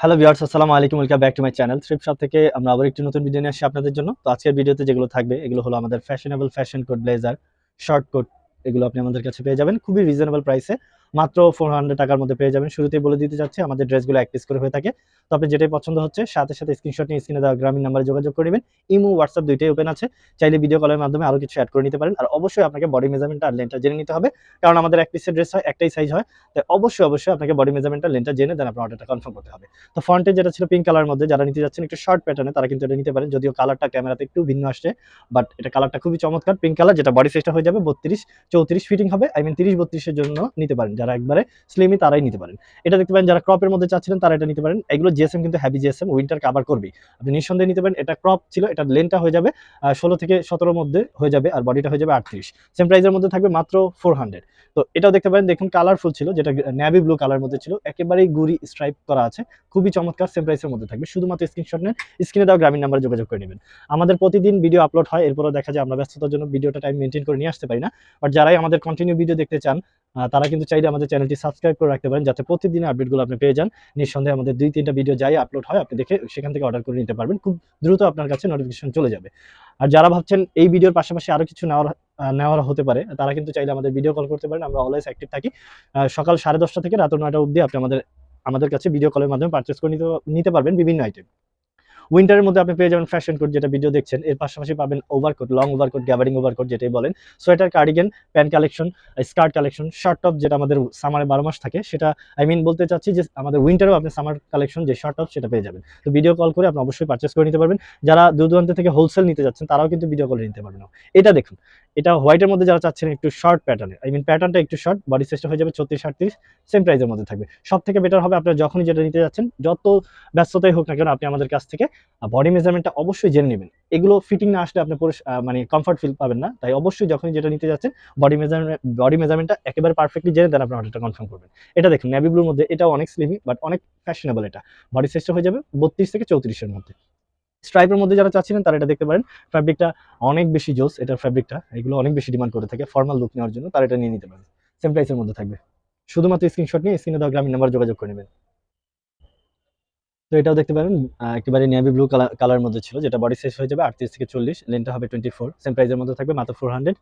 Hello viewers আসসালামু আলাইকুম welcome back to my channel thrift shop থেকে আমরা আবার একটি নতুন ভিডিও নিয়ে আসছি আপনাদের জন্য। তো আজকের ভিডিওতে যেগুলো থাকবে, এগুলো হলো আমাদের fashionable fashion coat blazer short coat এগুলো আপনি আমাদের কাছে পেয়ে যাবেন। খুবই রিজনেবল প্রাইসে মাত্র ফোর টাকার মধ্যে পেয়ে যাবেন। শুরুতেই বলে দিতে চাচ্ছি, আমাদের ড্রেসগুলো এক পিস করে হয়ে থাকে। তো আপনি যেটাই পছন্দ হচ্ছে, সাথে সাথে স্ক্রিনশট নিয়ে স্ক্রিনে দেওয়া গ্রামীণ নাম্বারে যোগাযোগ করে নেবেন। ইমো হোয়াটসঅ্যাপ দুইটাই ওপেন আছে। চাইলে ভিডিও কলের মাধ্যমে আরও কিছু অ্যাড করে নিতে পারেন। আর অবশ্যই আপনাকে বডি মেজারমেন্ট আর লেনটা জেনে নিতে হবে। কারণ আমাদের এক পিসের ড্রেস হয়, একটাই সাইজ হয়। তাই অবশ্যই অবশ্যই আপনাকে বডি মেজারমেন্টটা লেনটা জেনে দেন আপনার অর্ডারটা কনফার্ম করতে হবে। তো ফ্রন্টে যেটা ছিল পিঙ্ক কালার মধ্যে, যারা নিতে যাচ্ছেন একটু শর্ট প্যাটার্নে তারা কিন্তু এটা নিতে পারেন। যদিও কালারটা ক্যামেরাতে একটু ভিন্ন আসছে বাট এটা কালারটা খুবই চমৎকার। পিঙ্ক কালার যেটা বডি সাইজটা হয়ে যাবে বত্রিশ, চৌত্রিশ ফিটিং হবে। আই মিন তিরিশ, বত্রিশের জন্য নিতে পারেন। যারা একবারে স্লিমই তারাই নিতে পারেন। এটা দেখতে পারেন, যারা ক্রপের মধ্যে চাচ্ছিলেন, তারা এটা নিতে পারেন। এগুলো জিএসএম কিন্তু হ্যাভি জিএসএম উইন্টার কাভার করবে আপনি নিঃসন্দেহে নিতে পারেন, এটা ক্রপ ছিল, এটা লেনটা হয়ে যাবে ষোলো থেকে সতেরোর মধ্যে হয়ে যাবে আর বডিটা হয়ে যাবে আটত্রিশ। সেম প্রাইসের মধ্যে থাকবে মাত্র ফোর তো এটাও দেখতে পারেন, দেখুন কালারফুল ছিল, যেটা ন্যাভি ব্লু কালার মধ্যে ছিল, একেবারেই গুড়ি স্ট্রাইপ করা আছে, খুবই চমৎকার সেম প্রাইসের মধ্যে থাকবে। শুধুমাত্র স্ক্রিনশট নেন স্ক্রিনে দেওয়া গ্রামীণ নাম্বারে যোগাযোগ করে নেবেন। আমাদের প্রতিদিন ভিডিও আপলোড হয়, এরপরও দেখা যায় আমরা ব্যস্ততার জন্য ভিডিওটা টাইম মেনটেন করে নিয়ে আসতে পারি না। বাট যারাই আমাদের কন্টিনিউ ভিডিও দেখতে চান তারা কিন্তু চাইলে আমাদের চ্যানেলটি সাবস্ক্রাইব করে রাখতে পারেন যাতে প্রতিদিনের আপডেটগুলো আপনি পেয়ে যান। নিঃসন্দেহে আমাদের দুই তিনটা ভিডিও যাই আপলোড হয় আপনি দেখে সেখান থেকে অর্ডার করে নিতে পারবেন। খুব দ্রুত আপনার কাছে নোটিফিকেশন চলে যাবে। আর যারা ভাবছেন এই ভিডিওর পাশাপাশি আরও কিছু নেওয়ার আহ, নেওয়ার হতে পারে তারা কিন্তু চাইলে আমাদের ভিডিও কল করতে পারেন। আমরা অলওয়েজ অ্যাক্টিভ থাকি। সকাল সাড়ে দশটা থেকে রাত নয়টা অবধি আপনি আমাদের আমাদের কাছে ভিডিও কলের মাধ্যমে পারচেস করে নিতে নিতে পারবেন বিভিন্ন আইটেম উইন্টারের মধ্যে আপনি পেয়ে যাবেন ফ্যাশন কোট যেটা ভিডিও দেখছেন। এর পাশাপাশি পাবেন overcoat long overcoat gabardine overcoat যেটাই বলেন। Sweater cardigan pant collection skirt collection short top যেটা আমাদের সামারে বারো মাস থাকে, সেটা আই মিন বলতে চাচ্ছি যে আমাদের উইন্টারেও আপনি সামার কালেকশন যে শর্ট টপ সেটা পেয়ে যাবেন। তো ভিডিও কল করে আপনি অবশ্যই পারচেস করে নিতে পারবেন। যারা দূর দূরান্ত থেকে হোলসেল নিতে যাচ্ছেন, তারাও কিন্তু ভিডিও কলে নিতে পারবেন। এটা দেখুন এটা হোয়াইটের মধ্যে যারা চাচ্ছেন একটু শর্ট প্যাটার্নে আই মিন প্যাটার্নটা একটু শর্ট বডি সাইজটা হয়ে যাবে ছত্রিশ আটত্রিশ সেম প্রাইসের মধ্যে থাকবে। সব থেকে বেটার হবে আপনারা যখনই যেটা নিতে যাচ্ছেন, যত ব্যস্ততাই হোক না কেন আপনি আমাদের কাছ থেকে বডি মেজারমেন্টটা অবশ্যই জেনে নেবেন। এগুলো ফিটিং না আসলে আপনি মানে কমফর্ট ফিল পাবেন না। তাই অবশ্যই যখনই যেটা নিতে যাচ্ছেন বডি মেজারমেন্ট বডি মেজারমেন্টটা একেবারে পারফেক্টলি জেনে দেন আপনি অর্ডারটা কনফার্ম করবেন। এটা দেখুন নেভি ব্লুর মধ্যে এটাও অনেক স্লিমি বাট অনেক ফ্যাশনেবল এটা। বডি সাইজটা হয়ে যাবে বত্রিশ থেকে চৌত্রিশের মধ্যে। স্ট্রাইপের মধ্যে যারা চাচ্ছিলেন, তারা এটা দেখতে পারেন। ফ্যাব্রিকটা অনেক বেশি জোস, এটার ফ্যাব্রিকটা এগুলো অনেক বেশি ডিমান্ড করে থাকে ফর্মাল লুক নেওয়ার জন্য, তারা এটা নিয়ে নিতে পারেন সেম প্রাইসের মধ্যে থাকবে। শুধুমাত্র স্ক্রিনশট নিয়ে স্ক্রিনে দেওয়া গ্রামীণ নাম্বার যোগাযোগ করে নেবেন। তো এটাও দেখতে পারেন একেবারে নেভি ব্লু কালার মধ্যে ছিল, যেটা বডি সাইজ হয়ে যাবে আটত্রিশ থেকে চল্লিশ লেনটা হবে টোয়েন্টি ফোর সেম প্রাইসের মধ্যে থাকবে মাত্র ফোর হান্ড্রেড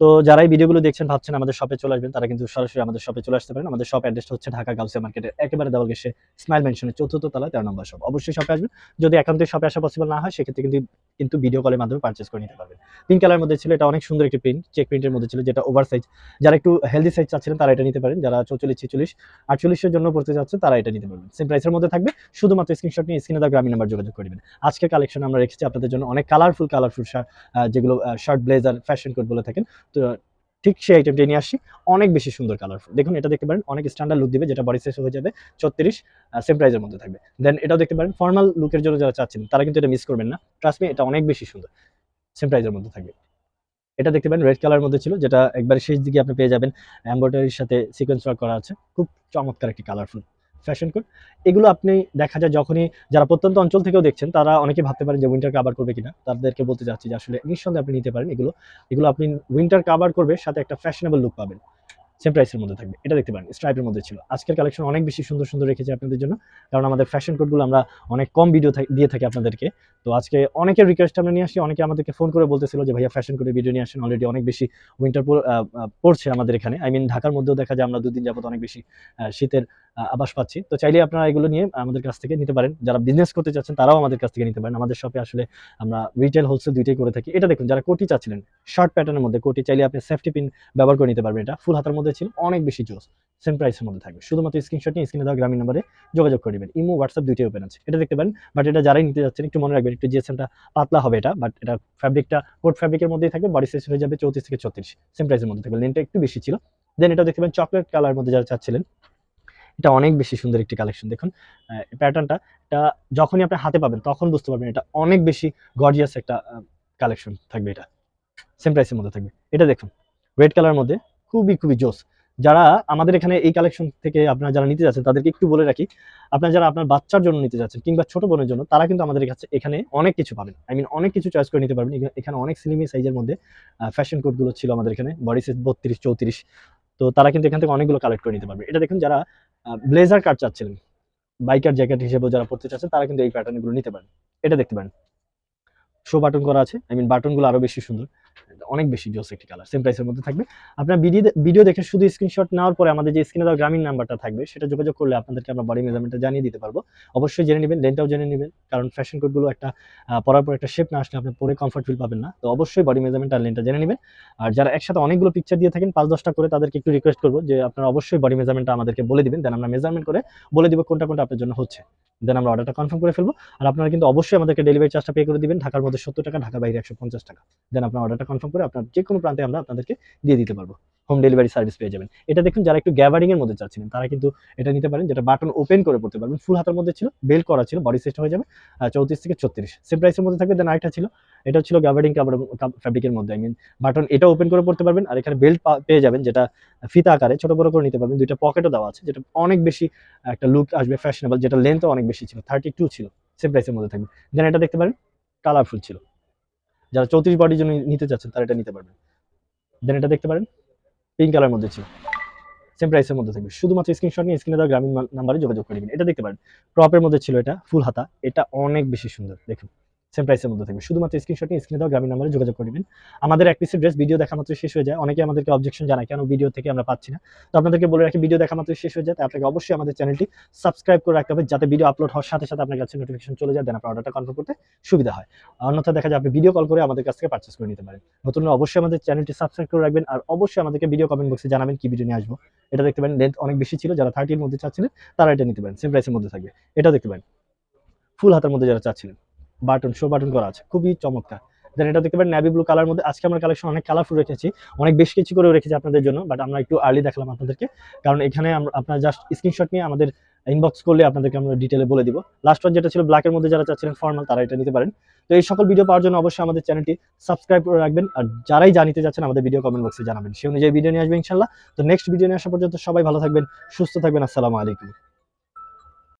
তো যারা এই ভিডিওগুলো দেখছেন, ভাবছেন আমাদের শপে চলে আসবেন, তারা কিন্তু সরাসরি আমাদের শপে চলে আসতে পারেন। আমাদের শপ অ্যাড্রেসটা হচ্ছে ঢাকা গাউসিয়া মার্কেটের একেবারে দেওয়াল গেছে স্মাইল মেনশনের চতুর্থ তলা তেরো নম্বর শপ অবশ্যই শপে আসবেন। যদি একান্তই শপে আসা পসিবল না হয়, সেক্ষেত্রে কিন্তু কিন্তু ভিডিও কলের মাধ্যমে পারচেস করে নিতে পারবেন। পিঙ্ক কালার মধ্যে ছিল এটা অনেক সুন্দর একটি প্রিন্ট চেক প্রিন্টের মধ্যে ছিল যেটা ওভার সাইজ যারা একটু হেলদি সাইজ চাচ্ছিলেন তারা এটা নিতে পারেন, যারা চৌচল্লিশ, ছেচল্লিশ আটচল্লিশের জন্য পড়তে চাচ্ছে তারা এটা নিতে পারবেন। সেম প্রাইসের মধ্যে থাকবে, শুধুমাত্র স্ক্রিনশট নিয়ে স্ক্রিনে গ্রামীণ নাম্বার যোগাযোগ করবেন আজকে কালেকশন আমরা রেখেছি আপনাদের জন্য অনেক কালারফুল কালারফুল যেগুলো শার্ট ব্লেজার ফ্যাশন কোট বলে থাকেন। তো ঠিক সেই আইটেমটা নিয়ে আসি অনেক বেশি সুন্দর কালারফুল দেখুন, এটা দেখতে পারেন, অনেক স্ট্যান্ডার্ড লুক দিবে, যেটা বডি সাইজ হয়ে যাবে ছত্রিশ সেম প্রাইজের মধ্যে থাকবে। দেন এটাও দেখতে পারেন ফর্মাল লুকের জন্য যারা চাচ্ছেন, তারা কিন্তু এটা মিস করবেন না। ট্রাস্ট এটা অনেক বেশি সুন্দর। সেম প্রাইজের মধ্যে থাকবে। এটা দেখতে পারেন রেড কালার মধ্যে ছিল, যেটা একবার শেষ দিকে আপনি পেয়ে যাবেন। এমব্রয়ডারির সাথে সিকোয়েন্স ওয়ার্ক করা আছে। খুব চমৎকার একটি কালারফুল ফ্যাশন কোড এগুলো আপনি দেখা যায় যখনই যারা প্রত্যন্ত অঞ্চল থেকেও দেখছেন, তারা অনেকে ভাবতে পারেন যে উইন্টার কাভার করবে কিনা। তাদেরকে বলতে চাচ্ছি যে আসলে নিঃসন্দেহে আপনি নিতে পারেন এগুলো। এগুলো আপনি উইন্টার কাভার করবে, সাথে একটা ফ্যাশনেবল লুক পাবেন। সেম প্রাইসের মধ্যে থাকবে। এটা দেখতে পারেন স্ট্রাইপের মধ্যে ছিল। আজকের কালেকশন অনেক বেশি সুন্দর সুন্দর রেখেছি আপনাদের জন্য, কারণ আমাদের ফ্যাশন কোডগুলো আমরা অনেক কম ভিডিও দিয়ে থাকি আপনাদেরকে। তো আজকে অনেকের রিকোয়েস্ট আমরা নিয়ে আসি, অনেকে আমাদেরকে ফোন করে বলতেছিল যে, ভাইয়া ফ্যাশন কোডের ভিডিও নিয়ে আসেন অলরেডি অনেক বেশি উইন্টার পড়ছে আমাদের এখানে। আই মিন ঢাকার মধ্যেও দেখা যায় আমরা দুদিন যাবত অনেক বেশি শীতের আভাস পাচ্ছি। তো চাইলে আপনারা এগুলো নিয়ে আমাদের কাছ থেকে নিতে পারেন। যারা বিজনেস করতে চাচ্ছেন, তারাও আমাদের কাছ থেকে নিতে পারেন। আমাদের শপে আসলে আমরা রিটেল হোলসেল দুইটাই করে থাকি। এটা দেখুন, যারা কোটি চাচ্ছিলেন শর্ট প্যাটার্নের মধ্যে কোটি চাইলে আপনি সেফটি পিন ব্যবহার করে নিতে পারবেন এটা। ফুল হাতার মধ্যে ছিল, অনেক বেশি জোস। সেম প্রাইসের মধ্যে থাকবে। শুধুমাত্র স্ক্রিনশট নিয়ে স্ক্রিনে দেওয়া গ্রামীণ নাম্বারে যোগাযোগ করে নেবেন। ইমো হোয়াটসঅ্যাপ দুইটাই ওপেন আছে। এটা দেখতে পারেন বাট এটা যারাই নিতে যাচ্ছেন, একটু মনে রাখবেন, একটু জিএসএমটা পাতলা হবে এটা বাট এটা ফ্যাব্রিকটা কোট ফ্যাব্রিকের মধ্যেই থাকবে বডি সাইজ হয়ে যাবে চৌত্রিশ থেকে ছত্রিশ। সেম প্রাইসের মধ্যে থাকবে। লেনটা একটু বেশি ছিল। দেন এটা দেখতে পাবেন চকলেট কালার মধ্যে যারা চাচ্ছিলেন এটা অনেক বেশি সুন্দর একটি কালেকশন দেখুন প্যাটার্নটা এটা যখনই আপনি হাতে পাবেন, তখন বুঝতে পারবেন এটা অনেক বেশি গর্জিয়াস একটা কালেকশন থাকবে এটা। সেম প্রাইসের মধ্যে থাকবে। এটা দেখুন রেড কালার মধ্যে খুবই খুবই জোস। যারা আমাদের এখানে এই কালেকশন থেকে আপনারা যারা নিতে যাচ্ছেন, তাদেরকে একটু বলে রাখি, আপনারা যারা আপনার বাচ্চার জন্য নিতে যাচ্ছেন কিংবা ছোট বোনের জন্য, তারা কিন্তু আমাদের কাছে এখানে অনেক কিছু পাবেন। আই মিন অনেক কিছু চয়েস করে নিতে পারবেন। এখানে- অনেক সিলিমি সাইজের মধ্যে ফ্যাশন কোডগুলো ছিল আমাদের এখানে বডি সাইজ বত্রিশ, চৌত্রিশ, তো তারা কিন্তু এখান থেকে অনেকগুলো কালেক্ট করে নিতে পারবে। এটা দেখুন, যারা ব্লেজার কাট চাচ্ছিলেন। বাইকার জ্যাকেট হিসেবে যারা পড়তে চাচ্ছেন, তারা কিন্তু এই প্যাটার্নগুলো নিতে পারেন। এটা দেখতে পারেন। শো বাটন করা আছে। আই মিন বাটনগুলো আরও বেশি সুন্দর। অনেক বেশি জোস একটি কালার সেম প্রাইসের মধ্যে থাকবে। আপনার ভিডিও দেখে শুধু স্ক্রিনশট নেওয়ার পরে আমাদের যে স্ক্রিনে দেওয়া গ্রামীণ নাম্বারটা থাকবে, সেটা যোগাযোগ করলে আপনাদেরকে আমরা বডি মেজারমেন্টটা জানিয়ে দিতে পারব। অবশ্যই জেনে নেবেন লেনটাও জেনে নেবেন, কারণ ফ্যাশন কোডগুলো একটা পরার পর একটা শেপ না আসলে আপনি পরে কমফর্ট ফিল পাবেন না। তো অবশ্যই বডি মেজারমেন্ট আর লেনটা জেনে নেবেন। আর যারা একসাথে অনেকগুলো পিকচার দিয়ে থাকেন, পাঁচ দশটা করে তাদেরকে একটু রিকোয়েস্ট করব যে আপনারা অবশ্যই বডি মেজারমেন্টটা আমাদেরকে বলে দিবেন দেন আমরা মেজারমেন্ট করে বলে দিব কোনটা কোনটা আপনার জন্য হচ্ছে। দেন আমরা অর্ডারটা কনফার্ম করে ফেলব। আর আপনারা কিন্তু অবশ্যই আমাদেরকে ডেলিভারি চার্জটা পে করে দিবেন, ঢাকার মধ্যে সত্তর টাকা, ঢাকার বাইরে একশো পঞ্চাশ টাকা। দেন আপনার অর্ডারটা কনফার্ম করে আপনার যে কোনো প্রান্তে আমরা আপনাদেরকে দিয়ে দিতে পারব। হোম ডেলিভারি সার্ভিস পেয়ে যাবেন। এটা দেখুন যারা একটু গ্যাবারিং এর মধ্যে চাচ্ছিলেন তারা কিন্তু এটা নিতে পারেন, যেটা বাটন ওপেন করে পড়তে পারবেন। ফুল হাতের মধ্যে ছিল বেল্ট করা ছিল বডি সাইজটা হয়ে যাবে চৌত্রিশ থেকে ছত্রিশ। সেম প্রাইসের মধ্যে থাকবে দেন আরেকটা ছিল, এটা ছিল গ্যাবারিং কাপড় ফ্যাব্রিকের মধ্যে আই মিন বাটন এটা ওপেন করে পড়তে পারবেন, আর এখানে বেল্ট পেয়ে যাবেন, যেটা ফিতা আকারে, ছোট বড় করে নিতে পারবেন। দুইটা পকেটও দেওয়া আছে, যেটা অনেক বেশি একটা লুক আসবে ফ্যাশনেবল যেটা লেন্থও অনেক বেশি ছিল থার্টি টু ছিল সেম প্রাইসের মধ্যে থাকবে। দেন এটা দেখতে পারেন কালারফুল ছিল। যারা চৌত্রিশ বডির জন্য নিতে চাচ্ছেন, তারা এটা নিতে পারবেন। দেন এটা দেখতে পারেন পিঙ্ক কালার মধ্যে ছিল। সেম প্রাইসের মধ্যে থাকবে। শুধুমাত্র স্ক্রিনশট নিয়ে স্ক্রিনে দেওয়া গ্রামীণ নাম্বারে যোগাযোগ করে এটা দেখতে পারেন ক্রপের মধ্যে ছিল এটা, ফুল হাতা। এটা অনেক বেশি সুন্দর, দেখুন। সেম প্রাইসের মধ্যে থাকবে। শুধুমাত্র স্ক্রিনশট নিয়ে স্ক্রিনে দেওয়া গ্রামীণ নাম্বারে যোগাযোগ করে দিবেন আমাদের এক পিসের ড্রেস ভিডিও দেখা মাত্র শেষ হয়ে যায়। অনেকে আমাদেরকে অবজেকশন জানায়, কেন ভিডিও থেকে আমরা পাচ্ছি না? তো আপনাদেরকে বলে রাখি ভিডিও দেখা মাত্র শেষ হয়ে যায়, তাই আপনাকে অবশ্যই আমাদের চ্যানেলটি সাবস্ক্রাইব করে রাখতে হবে, যাতে ভিডিও আপলোড হওয়ার সাথে সাথে আপনার কাছে নোটিফিকেশন চলে যায় দেন আপনার অর্ডারটা কনফার্ম করতে সুবিধা হয়। অন্যথা দেখা যায়, আপনি ভিডিও কল করে আমাদের কাছ থেকে পারচেস করে নিতে পারেন। নতুন অবশ্যই আমাদের চ্যানেলটি সাবস্ক্রাইব করে রাখবেন, আর অবশ্যই আমাদেরকে ভিডিও কমেন্ট বক্সে জানাবেন, কি ভিডিও নিয়ে আসব। এটা দেখতে পারেন লেন্থ অনেক বেশি ছিল, যারা থার্টির মধ্যে চাচ্ছিলেন, তারা এটা নিতে পারেন সেম প্রাইসের মধ্যে থাকবে। এটা দেখতে পারেন ফুল হাতের মধ্যে যারা চাচ্ছিলেন। বাটন শো বাটন করা আছে। খুবই চমৎকার। দেন এটা দেখতে পারেন ন্যাভি ব্লু কালার মধ্যে। আজকে আমরা কালেকশন অনেক কালারফুল রেখেছি। অনেক বেশ কিছু করে রেখেছি আপনাদের জন্য বাট আমরা একটু আর্লি দেখালাম আপনাদেরকে। কারণ এখানে আপনার জাস্ট স্ক্রিনশট নিয়ে আমাদের ইনবক্স করলে আপনাদেরকে আমরা ডিটেলে বলে দিব। লাস্ট ওয়ান যেটা ছিল ব্ল্যাকের মধ্যে যারা চাচ্ছিলেন ফর্মাল তারা এটা নিতে পারেন। তো এই সকল ভিডিও পাওয়ার জন্য অবশ্যই আমাদের চ্যানেলটি সাবস্ক্রাইব করে রাখবেন। আর যারাই জানিতে যাচ্ছেন, আমাদের ভিডিও কমেন্ট বক্সে জানাবেন। সেই অনুযায়ী ভিডিও নিয়ে আসবে ইনশাল্লাহ। তো নেক্সট ভিডিও নিয়ে আসা পর্যন্ত সবাই ভালো থাকবেন, সুস্থ থাকবেন। আসসালামু আলাইকুম।